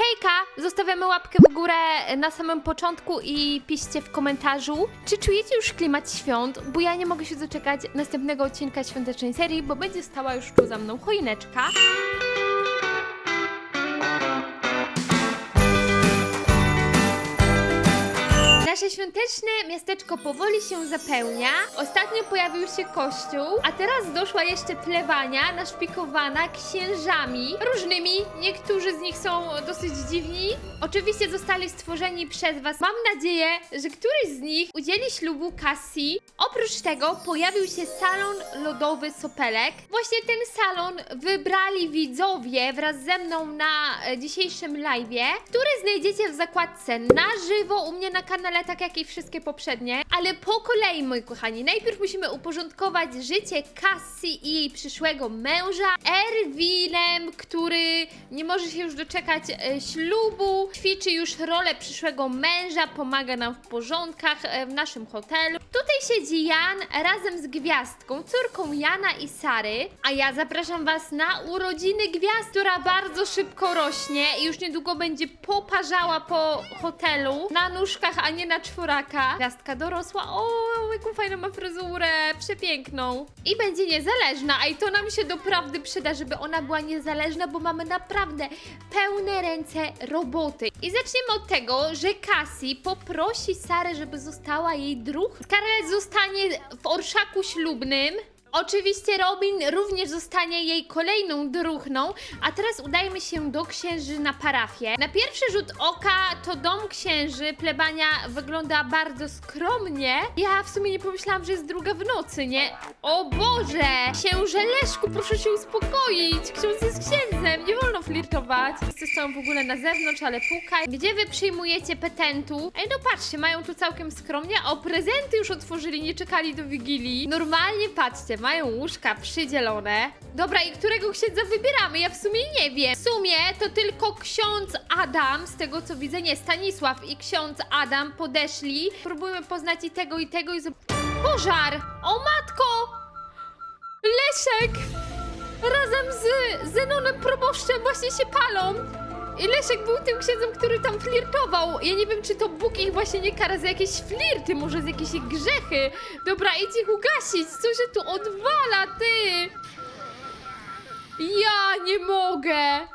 Hejka! Zostawiamy łapkę w górę na samym początku i piszcie w komentarzu, czy czujecie już klimat świąt, bo ja nie mogę się doczekać następnego odcinka świątecznej serii, bo będzie stała już tu za mną choineczka. Nasze świąteczne miasteczko powoli się zapełnia. Ostatnio pojawił się kościół, a teraz doszła jeszcze plewania naszpikowana księżami różnymi. Niektórzy z nich są dosyć dziwni. Oczywiście zostali stworzeni przez Was. Mam nadzieję, że któryś z nich udzieli ślubu Cassie. Oprócz tego pojawił się salon lodowy Sopelek. Właśnie ten salon wybrali widzowie wraz ze mną na e, dzisiejszym live'ie, który znajdziecie w zakładce na żywo u mnie na kanale, tak jak i wszystkie poprzednie. Ale po kolei, moi kochani, najpierw musimy uporządkować życie Cassie i jej przyszłego męża, Erwinem, który nie może się już doczekać e, ślubu, ćwiczy już rolę przyszłego męża, pomaga nam w porządkach e, w naszym hotelu. Tutaj siedzi Jan razem z gwiazdką, córką Jana i Sary, a ja zapraszam Was na urodziny gwiazd, która bardzo szybko rośnie i już niedługo będzie poparzała po hotelu na nóżkach, a nie na czworaka. Gwiazdka dorosła, o, jaką fajną ma fryzurę, przepiękną. I będzie niezależna, a i to nam się doprawdy przyda, żeby ona była niezależna, bo mamy naprawdę pełne ręce roboty. I zaczniemy od tego, że Cassie poprosi Sarę, żeby została jej druh. Scarlett zostanie w orszaku ślubnym. Oczywiście Robin również zostanie jej kolejną druchną, a teraz udajmy się do księży na parafię. Na pierwszy rzut oka to dom księży, plebania wygląda bardzo skromnie. Ja w sumie nie pomyślałam, że jest druga w nocy, nie? O Boże! Księże Leszku, proszę się uspokoić! Ksiądz jest księdzem, nie wolno flirtować. Wszyscy są w ogóle na zewnątrz, ale pukaj. Gdzie wy przyjmujecie petentu? Ej, no patrzcie, mają tu całkiem skromnie. O, prezenty już otworzyli, nie czekali do Wigilii. Normalnie, patrzcie, mają łóżka przydzielone. Dobra, i którego księdza wybieramy? Ja w sumie nie wiem. W sumie to tylko ksiądz Adam, z tego co widzę, nie, Stanisław i ksiądz Adam podeszli. Próbujemy poznać i tego, i tego, i... Pożar! O matko! Leszek! Razem z Zenonem proboszczem właśnie się palą. I Leszek był tym księdzem, który tam flirtował. Ja nie wiem, czy to Bóg ich właśnie nie kara za jakieś flirty, może za jakieś ich grzechy. Dobra, idź ich ugasić. Co się tu odwala, ty? Ja nie mogę.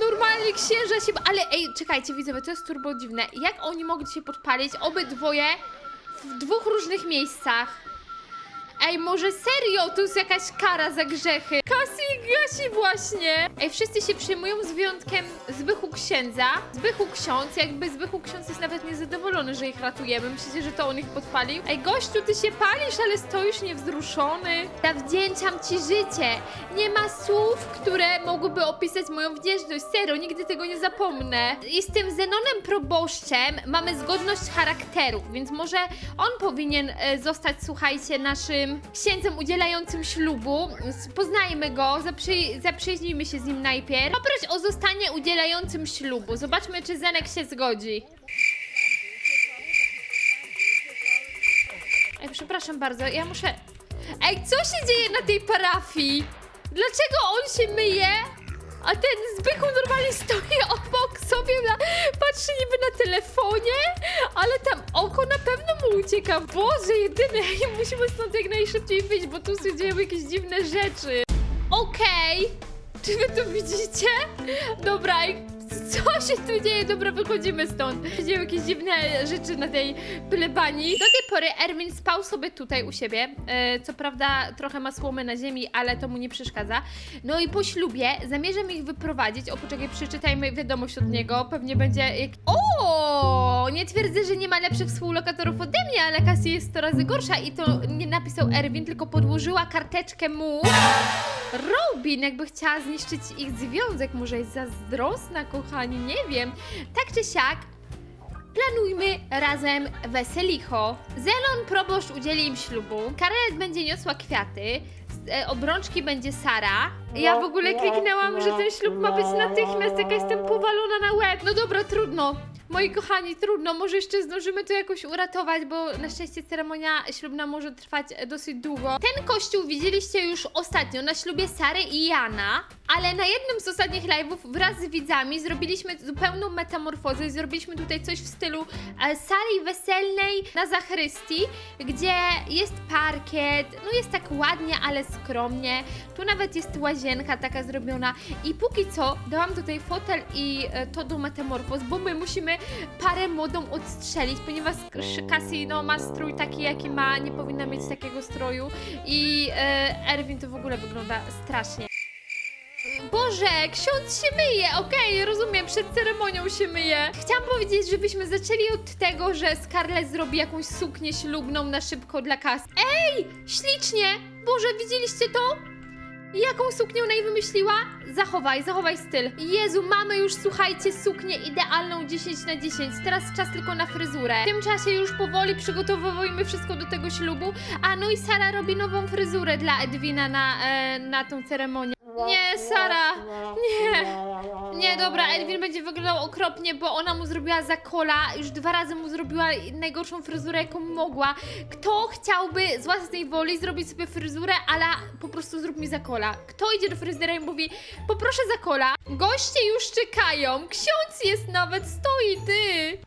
Normalnie księża się... Ale ej, czekajcie, widzowie, to jest turbo dziwne. Jak oni mogli się podpalić obydwoje w dwóch różnych miejscach? Ej, może serio to jest jakaś kara za grzechy? Cassie gasi właśnie! Ej, wszyscy się przyjmują z wyjątkiem Zbychu księdza. Zbychu ksiądz, jakby Zbychu ksiądz jest nawet niezadowolony, że ich ratujemy. Myślicie, że to on ich podpalił? Ej, gościu, ty się palisz, ale stoisz niewzruszony. Zawdzięczam ci życie. Nie ma słów, które mogłyby opisać moją wdzięczność. Serio, nigdy tego nie zapomnę. I z tym Zenonem proboszczem mamy zgodność charakterów, więc może on powinien e, zostać, słuchajcie, naszym księdzem udzielającym ślubu. Poznajmy go, zaprzy, zaprzyjaźnijmy się z nim najpierw. Poproś o zostanie udzielającym ślubu. Zobaczmy, czy Zenek się zgodzi. Ej, przepraszam bardzo, ja muszę... Ej, co się dzieje na tej parafii? Dlaczego on się myje? A ten Zbychu normalnie stoi obok sobie, na, patrzy niby na telefonie, ale tam oko na pewno mu ucieka. Boże, jedyny, musimy stąd jak najszybciej wyjść, bo tu się dzieją jakieś dziwne rzeczy. Okej, czy wy to widzicie? Dobra, co się tu dzieje? Dobra, wychodzimy stąd. Dzieją jakieś dziwne rzeczy na tej plebanii. Do tej pory Erwin spał sobie tutaj u siebie. E, co prawda trochę ma słomy na ziemi, ale to mu nie przeszkadza. No i po ślubie zamierzam ich wyprowadzić. O, poczekaj, przeczytajmy wiadomość od niego. Pewnie będzie jak... O! Nie twierdzę, że nie ma lepszych współlokatorów ode mnie, ale Cassie jest 100 razy gorsza i to nie napisał Erwin, tylko podłożyła karteczkę mu. Robin jakby chciała zniszczyć ich związek, może jest zazdrosna, kochani, nie wiem. Tak czy siak, planujmy razem weselicho. Zelon proboszcz udzieli im ślubu, Karelet będzie niosła kwiaty, obrączki będzie Sara. Ja w ogóle kliknęłam, że ten ślub ma być natychmiast, jaka jestem powalona na łeb. No dobra, trudno. Moi kochani, trudno, może jeszcze zdążymy to jakoś uratować, bo na szczęście ceremonia ślubna może trwać e, dosyć długo. Ten kościół widzieliście już ostatnio na ślubie Sary i Jana, ale na jednym z ostatnich live'ów wraz z widzami zrobiliśmy zupełną metamorfozę i zrobiliśmy tutaj coś w stylu e, sali weselnej na zachrystii, gdzie jest parkiet, no jest tak ładnie, ale skromnie. Tu nawet jest łazienka taka zrobiona i póki co dałam tutaj fotel i e, to do metamorfoz, bo my musimy parę młodą odstrzelić, ponieważ Cassie no, ma strój taki jaki ma, nie powinna mieć takiego stroju i e, Erwin to w ogóle wygląda strasznie. Boże, ksiądz się myje, okej, rozumiem, przed ceremonią się myje. Chciałam powiedzieć, żebyśmy zaczęli od tego, że Scarlett zrobi jakąś suknię ślubną na szybko dla kas. Ej, ślicznie! Boże, widzieliście to? Jaką suknię ona jej wymyśliła? Zachowaj, zachowaj styl. Jezu, mamy już, słuchajcie, suknię idealną 10 na 10. Teraz czas tylko na fryzurę. W tym czasie już powoli przygotowujemy wszystko do tego ślubu. A no i Sara robi nową fryzurę dla Edwina na, e, na tą ceremonię. Nie, Sara, nie. Nie, dobra, Edwin będzie wyglądał okropnie, bo ona mu zrobiła zakola, już dwa razy mu zrobiła najgorszą fryzurę, jaką mogła. Kto chciałby z własnej woli zrobić sobie fryzurę, ale po prostu zrób mi zakola? Kto idzie do fryzjera i mówi, poproszę zakola? Goście już czekają, ksiądz jest nawet, stoi ty.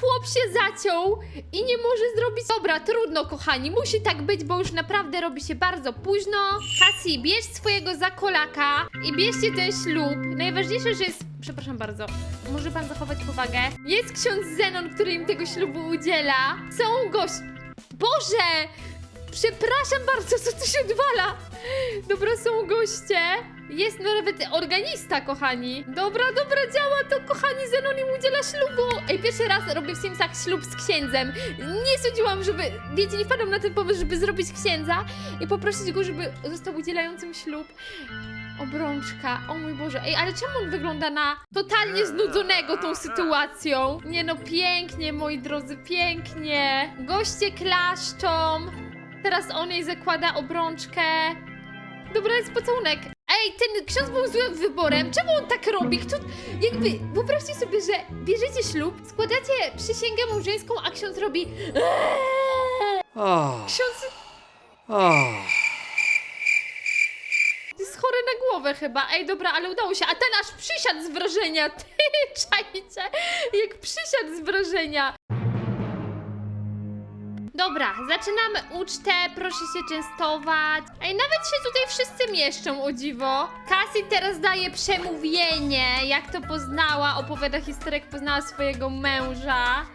Chłop się zaciął i nie może zrobić... Dobra, trudno, kochani, musi tak być, bo już naprawdę robi się bardzo późno. Cassie, bierz swojego zakolaka i bierzcie ten ślub. Najważniejsze, że jest... Przepraszam bardzo, może pan zachować powagę? Jest ksiądz Zenon, który im tego ślubu udziela. Są gość... Boże! Przepraszam bardzo, co tu się odwala? Dobra, są goście. Jest nawet organista, kochani. Dobra, dobra, działa to, kochani, Zenon im udziela ślubu. Ej, pierwszy raz robię w Simsach ślub z księdzem. Nie sądziłam, żeby, wiecie, nie wpadłam na ten pomysł, żeby zrobić księdza i poprosić go, żeby został udzielającym ślub. Obrączka, o mój Boże. Ej, ale czemu on wygląda na totalnie znudzonego tą sytuacją? Nie no, pięknie, moi drodzy, pięknie. Goście klaszczą. Teraz on jej zakłada obrączkę. Dobra, jest pocałunek. Ej, ten ksiądz był złym wyborem. Czemu on tak robi? Kto... Jakby, wyobraźcie sobie, że bierzecie ślub, składacie przysięgę małżeńską, a ksiądz robi... Ksiądz jest chory na głowę chyba. Ej, dobra, ale udało się. A ten aż przysiadł z wrażenia. Ty, czajcie, jak przysiadł z wrażenia. Dobra, zaczynamy ucztę, proszę się częstować. Ej, nawet się tutaj wszyscy mieszczą, o dziwo. Cassie teraz daje przemówienie, jak to poznała, opowiada historię, jak poznała swojego męża.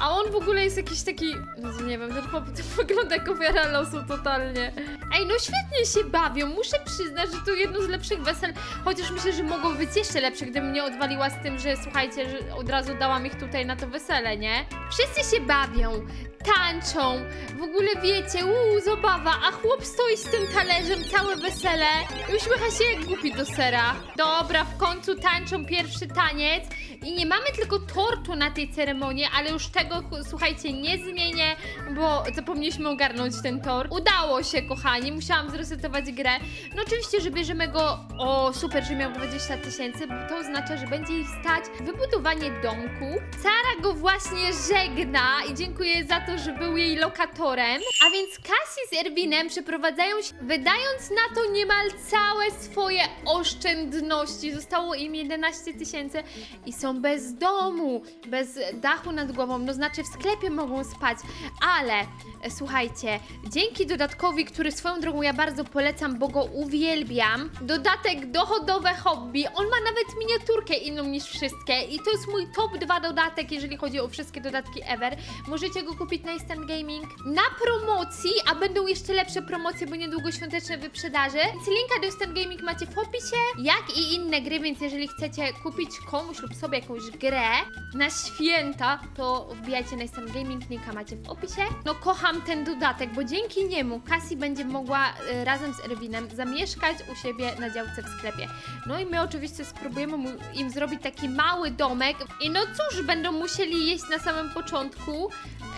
A on w ogóle jest jakiś taki, Jezu, nie wiem, ten chłop wygląda jak ofiara losu totalnie. Ej, no świetnie się bawią, muszę przyznać, że to jedno z lepszych wesel, chociaż myślę, że mogło być jeszcze lepsze, gdybym nie odwaliła z tym, że słuchajcie, że od razu dałam ich tutaj na to wesele, nie? Wszyscy się bawią, tańczą, w ogóle wiecie, uuu, zabawa, a chłop stoi z tym talerzem całe wesele i uśmiecha się jak głupi do sera. Dobra, w końcu tańczą pierwszy taniec i nie mamy tylko tortu na tej ceremonii, ale już tego, słuchajcie, nie zmienię, bo zapomnieliśmy ogarnąć ten tor. Udało się, kochani, musiałam zresetować grę. No oczywiście, że bierzemy go, o super, że miał 20 tysięcy, bo to oznacza, że będzie jej stać wybudowanie domku. Sara go właśnie żegna i dziękuję za to, że był jej lokatorem. A więc Cassie z Erwinem przeprowadzają się, wydając na to niemal całe swoje oszczędności. Zostało im 11 tysięcy i są bez domu, bez dachu nad głową, no znaczy w sklepie mogą spać, ale e, słuchajcie, dzięki dodatkowi, który swoją drogą ja bardzo polecam, bo go uwielbiam, dodatek dochodowe hobby, on ma nawet miniaturkę inną niż wszystkie i to jest mój top 2 dodatek, jeżeli chodzi o wszystkie dodatki ever. Możecie go kupić na Instant Gaming na promocji, a będą jeszcze lepsze promocje, bo niedługo świąteczne wyprzedaże. Więc linka do Instant Gaming macie w opisie, jak i inne gry, więc jeżeli chcecie kupić komuś lub sobie jakąś grę na święta, to wbijajcie wbijajcie na Stan Gaming, linka macie w opisie. No kocham ten dodatek, bo dzięki niemu Cassie będzie mogła e, razem z Erwinem zamieszkać u siebie na działce w sklepie. No i my oczywiście spróbujemy mu, im zrobić taki mały domek. I no cóż, będą musieli jeść na samym początku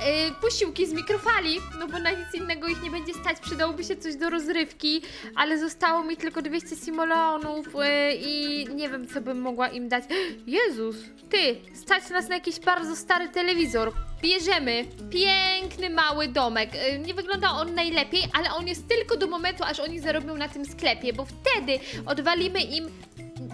e, posiłki z mikrofali, no bo na nic innego ich nie będzie stać. Przydałoby się coś do rozrywki, ale zostało mi tylko 200 simoleonów e, i nie wiem, co bym mogła im dać. Jezus, ty, stać nas na jakiś bardzo stary telewizor. Bierzemy piękny mały domek. E, Nie wygląda on najlepiej, ale on jest tylko do momentu, aż oni zarobią na tym sklepie, bo wtedy odwalimy im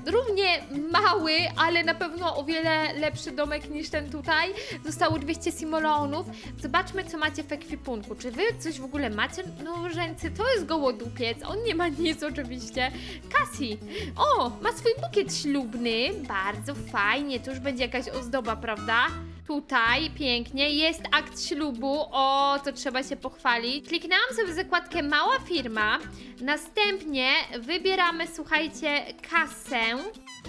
równie mały, ale na pewno o wiele lepszy domek niż ten tutaj. Zostało 200 simoleonów. Zobaczmy, co macie w ekwipunku. Czy wy coś w ogóle macie? No, rzęcy, to jest gołodupiec. On nie ma nic oczywiście. Cassie, o, ma swój bukiet ślubny. Bardzo fajnie. To już będzie jakaś ozdoba, prawda? Tutaj pięknie jest akt ślubu. O, to trzeba się pochwalić. Kliknęłam sobie zakładkę mała firma. Następnie wybieramy, słuchajcie, kasę,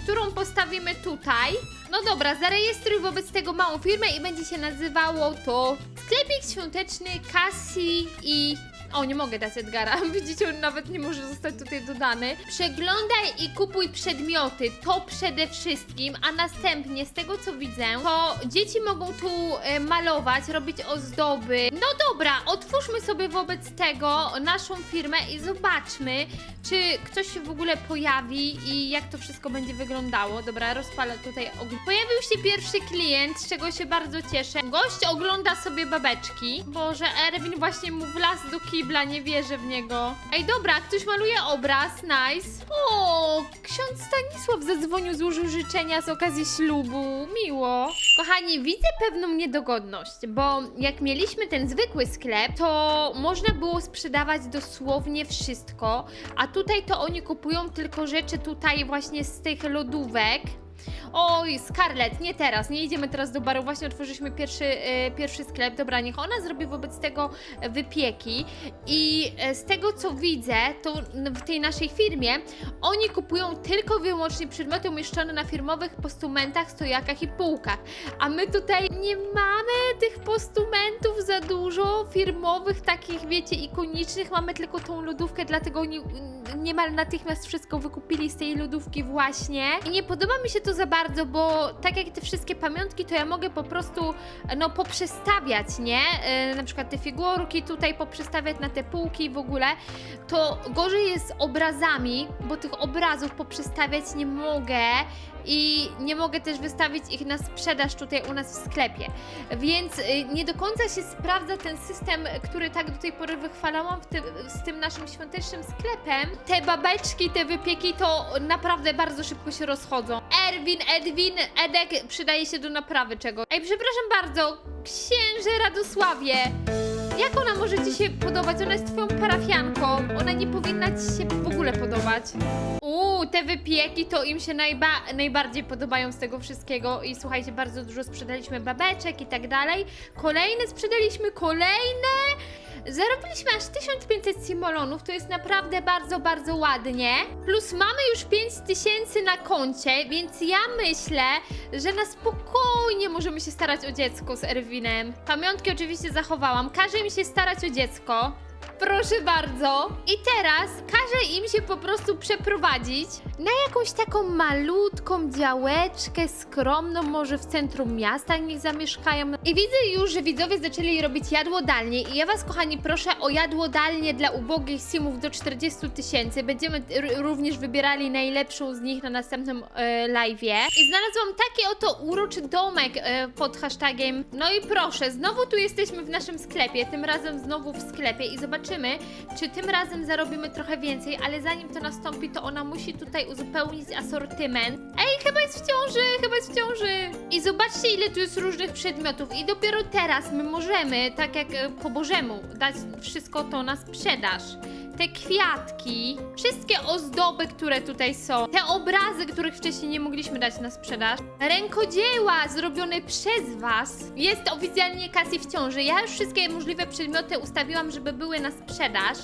którą postawimy tutaj. No dobra, zarejestruj wobec tego małą firmę i będzie się nazywało to sklepik świąteczny Cassie i o, nie mogę dać Edgara. Widzicie, on nawet nie może zostać tutaj dodany. Przeglądaj i kupuj przedmioty. To przede wszystkim, a następnie, z tego co widzę, to dzieci mogą tu e, malować, robić ozdoby. No dobra, otwórzmy sobie wobec tego naszą firmę i zobaczmy, czy ktoś się w ogóle pojawi i jak to wszystko będzie wyglądało. Dobra, rozpalę tutaj ognisko. Pojawił się pierwszy klient, z czego się bardzo cieszę. Gość ogląda sobie babeczki. Boże, Erwin właśnie mu wlazł do kibla, nie wierzę w niego. Ej, dobra, ktoś maluje obraz, nice. O, ksiądz Stanisław zadzwonił, złożył życzenia z okazji ślubu. Miło. Kochani, widzę pewną niedogodność, bo jak mieliśmy ten zwykły sklep, to można było sprzedawać dosłownie wszystko, a tutaj to oni kupują tylko rzeczy tutaj właśnie z tych lodówek. Oj, Scarlett, nie teraz, nie idziemy teraz do baru, właśnie otworzyliśmy pierwszy, e, pierwszy sklep. Dobra, niech ona zrobi wobec tego wypieki. I e, z tego co widzę, to w tej naszej firmie oni kupują tylko wyłącznie przedmioty umieszczone na firmowych postumentach, stojakach i półkach. A my tutaj nie mamy tych postumentów za dużo, firmowych, takich wiecie, ikonicznych. Mamy tylko tą lodówkę, dlatego oni niemal natychmiast wszystko wykupili z tej lodówki właśnie. I nie podoba mi się to za bardzo, bo tak jak te wszystkie pamiątki, to ja mogę po prostu no poprzestawiać, nie? Yy, na przykład te figurki tutaj poprzestawiać na te półki w ogóle. To gorzej jest z obrazami, bo tych obrazów poprzestawiać nie mogę i nie mogę też wystawić ich na sprzedaż tutaj u nas w sklepie. Więc y, nie do końca się sprawdza ten system, który tak do tej pory wychwalałam tym, z tym naszym świątecznym sklepem. Te babeczki, te wypieki to naprawdę bardzo szybko się rozchodzą. Erwin, Edwin, Edek przydaje się do naprawy czego. Ej, przepraszam bardzo, księże Radosławie. Jak ona może Ci się podobać? Ona jest Twoją parafianką. Ona nie powinna Ci się w ogóle podobać. Uuu, te wypieki to im się najba- najbardziej podobają z tego wszystkiego. I słuchajcie, bardzo dużo sprzedaliśmy babeczek i tak dalej. Kolejne sprzedaliśmy, kolejne. Zarobiliśmy aż 1500 simolonów, to jest naprawdę bardzo, bardzo ładnie. Plus mamy już 5000 na koncie, więc ja myślę, że na spokojnie możemy się starać o dziecko z Erwinem. Pamiątki oczywiście zachowałam. Każe mi się starać o dziecko. Proszę bardzo. I teraz każę im się po prostu przeprowadzić na jakąś taką malutką działeczkę, skromną, może w centrum miasta niech zamieszkają. I widzę już, że widzowie zaczęli robić jadłodalnie i ja was, kochani, proszę o jadłodalnie dla ubogich simów do 40 tysięcy. Będziemy również wybierali najlepszą z nich na następnym e, live'ie. I znalazłam taki oto uroczy domek e, pod hashtagiem. No i proszę, znowu tu jesteśmy w naszym sklepie, tym razem znowu w sklepie i zobaczymy, czy tym razem zarobimy trochę więcej, ale zanim to nastąpi, to ona musi tutaj uzupełnić asortyment. Ej, chyba jest w ciąży, chyba jest w ciąży. I zobaczcie, ile tu jest różnych przedmiotów i dopiero teraz my możemy, tak jak e, po Bożemu, dać wszystko to na sprzedaż te kwiatki, wszystkie ozdoby, które tutaj są, te obrazy, których wcześniej nie mogliśmy dać na sprzedaż, rękodzieła zrobione przez Was. Jest oficjalnie Cassie w ciąży. Ja już wszystkie możliwe przedmioty ustawiłam, żeby były na sprzedaż.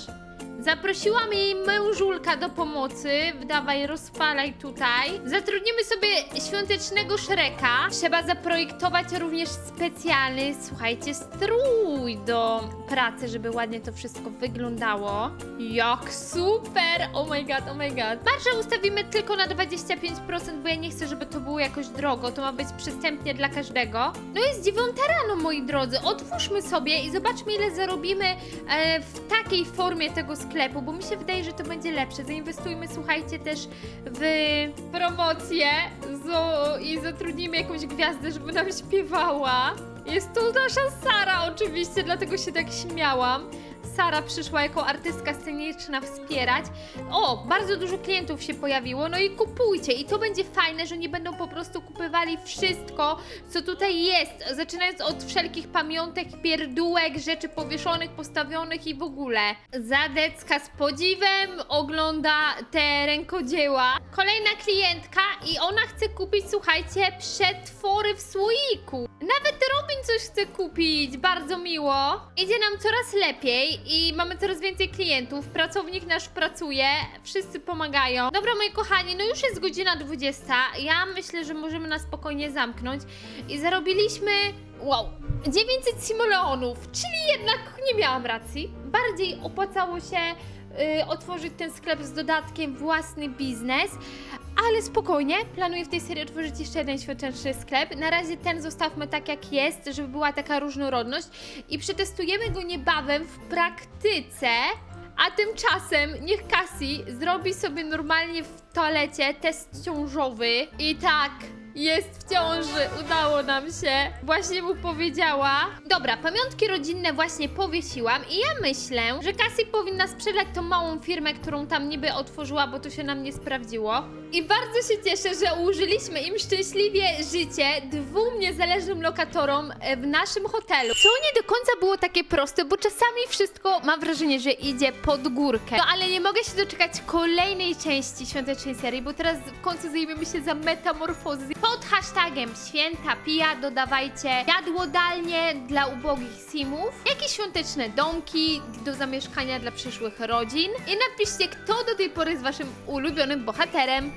Zaprosiłam jej mężulka do pomocy. Dawaj, rozpalaj tutaj. Zatrudnimy sobie świątecznego Szreka. Trzeba zaprojektować również specjalny, słuchajcie, strój do pracy, żeby ładnie to wszystko wyglądało. Jak super! Oh my god, oh my god. Marżę ustawimy tylko na 25%, bo ja nie chcę, żeby to było jakoś drogo. To ma być przystępnie dla każdego. No jest dziewiąta rano, moi drodzy. Otwórzmy sobie i zobaczmy, ile zarobimy e, w takiej formie tego sklepu, bo mi się wydaje, że to będzie lepsze. Zainwestujmy, słuchajcie, też w promocję i zatrudnimy jakąś gwiazdę, żeby nam śpiewała. Jest to nasza Sara oczywiście, dlatego się tak śmiałam. Sara przyszła jako artystka sceniczna wspierać. O, bardzo dużo klientów się pojawiło, no i kupujcie. I to będzie fajne, że nie będą po prostu kupywali wszystko, co tutaj jest. Zaczynając od wszelkich pamiątek, pierdółek, rzeczy powieszonych, postawionych i w ogóle. Zadecka z podziwem ogląda te rękodzieła. Kolejna klientka i ona chce kupić, słuchajcie, przetwory w słoiku. Nawet Robin coś chce kupić, bardzo miło. Idzie nam coraz lepiej i mamy coraz więcej klientów. Pracownik nasz pracuje, wszyscy pomagają. Dobra, moi kochani, no już jest godzina 20. Ja myślę, że możemy na spokojnie zamknąć. I zarobiliśmy, wow, 900 simoleonów, czyli jednak nie miałam racji. Bardziej opłacało się otworzyć ten sklep z dodatkiem własny biznes. Ale spokojnie, planuję w tej serii otworzyć jeszcze jeden świąteczny sklep. Na razie ten zostawmy tak jak jest, żeby była taka różnorodność i przetestujemy go niebawem w praktyce. A tymczasem niech Cassie zrobi sobie normalnie w toalecie test ciążowy. I tak, jest w ciąży, udało nam się. Właśnie mu powiedziała. Dobra, pamiątki rodzinne właśnie powiesiłam i ja myślę, że Cassie powinna sprzedać tą małą firmę, którą tam niby otworzyła, bo to się nam nie sprawdziło. I bardzo się cieszę, że użyliśmy im szczęśliwie życie dwóm niezależnym lokatorom e, w naszym hotelu. Co nie do końca było takie proste, bo czasami wszystko mam wrażenie, że idzie pod górkę. No ale nie mogę się doczekać kolejnej części świątecznej serii, bo teraz w końcu zajmiemy się za metamorfozy. Pod hashtagiem święta pija dodawajcie jadłodalnie dla ubogich simów, jakieś świąteczne domki do zamieszkania dla przyszłych rodzin i napiszcie, kto do tej pory jest waszym ulubionym bohaterem.